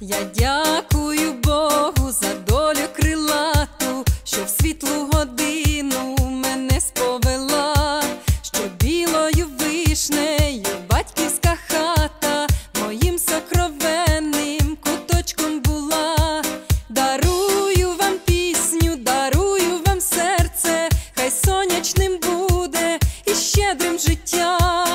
Я дякую Богу за долю крилату, що в світлу годину мене сповела, що білою вишнею батьківська хата моїм сокровенним куточком була. Дарую вам пісню, дарую вам серце, хай сонячним буде і щедрим життям.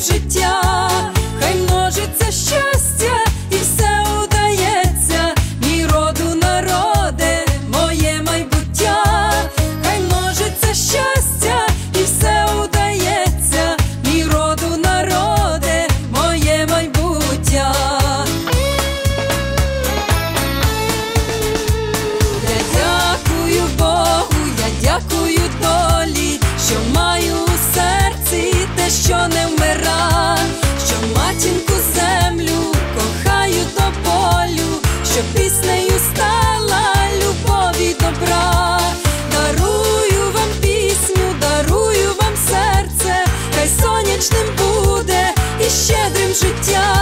життя. що не вмира, що матінку землю кохаю до полю, що піснею стала любові добра, дарую вам пісню, дарую вам серце, хай сонячним буде і щедрим життям.